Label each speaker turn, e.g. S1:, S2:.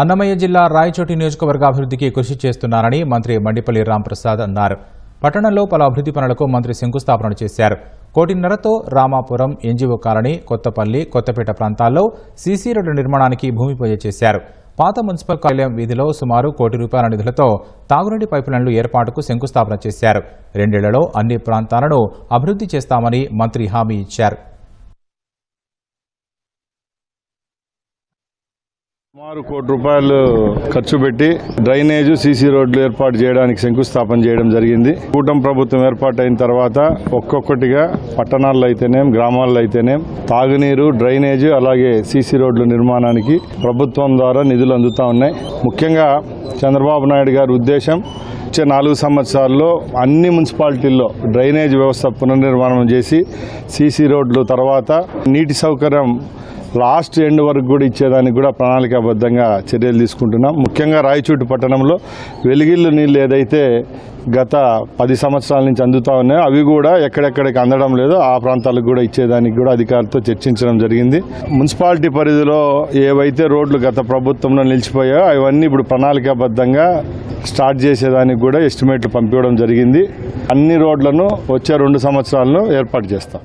S1: అన్నమయ్య జిల్లా రాయచోటి నియోజకవర్గ అభివృద్ధికి కృషి చేస్తున్నారని మంత్రి మండిపల్లి రాంప్రసాద్ అన్నారు. పట్టణంలో పలు అభివృద్ధి పనులకు మంత్రి శంకుస్థాపన చేశారు. కోటిన్నరతో రామాపురం ఎన్జీఓ కాలనీ కొత్తపల్లి కొత్తపేట ప్రాంతాల్లో సీసీ రోడ్డు నిర్మాణానికి భూమి పూజ చేశారు. పాత మున్సిపల్ కార్యాలయం వీధిలో సుమారు కోటి రూపాయల నిధులతో తాగునీటి పైపులైన్లు ఏర్పాటుకు శంకుస్థాపన చేశారు. రెండేళ్ళలో అన్ని ప్రాంతాలను అభివృద్ధి చేస్తామని మంత్రి హామీ ఇచ్చారు.
S2: సుమారు కోటి రూపాయలు ఖర్చు పెట్టి డ్రైనేజ్ సీసీ రోడ్లు ఏర్పాటు చేయడానికి శంకుస్థాపన చేయడం జరిగింది. కూటమి ప్రభుత్వం ఏర్పాటైన తర్వాత ఒక్కొక్కటిగా పట్టణాల్లో అయితేనేం గ్రామాల్లో అయితేనేం తాగునీరు డ్రైనేజ్ అలాగే సీసీ రోడ్ల నిర్మాణానికి ప్రభుత్వం ద్వారా నిధులు అందుతా ఉన్నాయి. ముఖ్యంగా చంద్రబాబు నాయుడు గారి ఉద్దేశం వచ్చే నాలుగు సంవత్సరాల్లో అన్ని మున్సిపాలిటీల్లో డ్రైనేజ్ వ్యవస్థ పునర్నిర్మాణం చేసి సీసీ రోడ్లు తర్వాత నీటి సౌకర్యం లాస్ట్ ఎండ్ వరకు కూడా ఇచ్చేదానికి కూడా ప్రణాళికాబద్ధంగా చర్యలు తీసుకుంటున్నాం. ముఖ్యంగా రాయచూటి పట్టణంలో వెలిగిళ్ళు నీళ్ళు ఏదైతే గత పది సంవత్సరాల నుంచి అందుతూ ఉన్నాయో అవి కూడా ఎక్కడెక్కడికి అందడం లేదో ఆ ప్రాంతాలకు కూడా ఇచ్చేదానికి కూడా అధికారులతో చర్చించడం జరిగింది. మున్సిపాలిటీ పరిధిలో ఏవైతే రోడ్లు గత ప్రభుత్వంలో నిలిచిపోయాయో అవన్నీ ఇప్పుడు ప్రణాళికాబద్ధంగా స్టార్ట్ చేసేదానికి కూడా ఎస్టిమేట్లు పంపించడం జరిగింది. అన్ని రోడ్లను వచ్చే రెండు సంవత్సరాలను ఏర్పాటు చేస్తాం.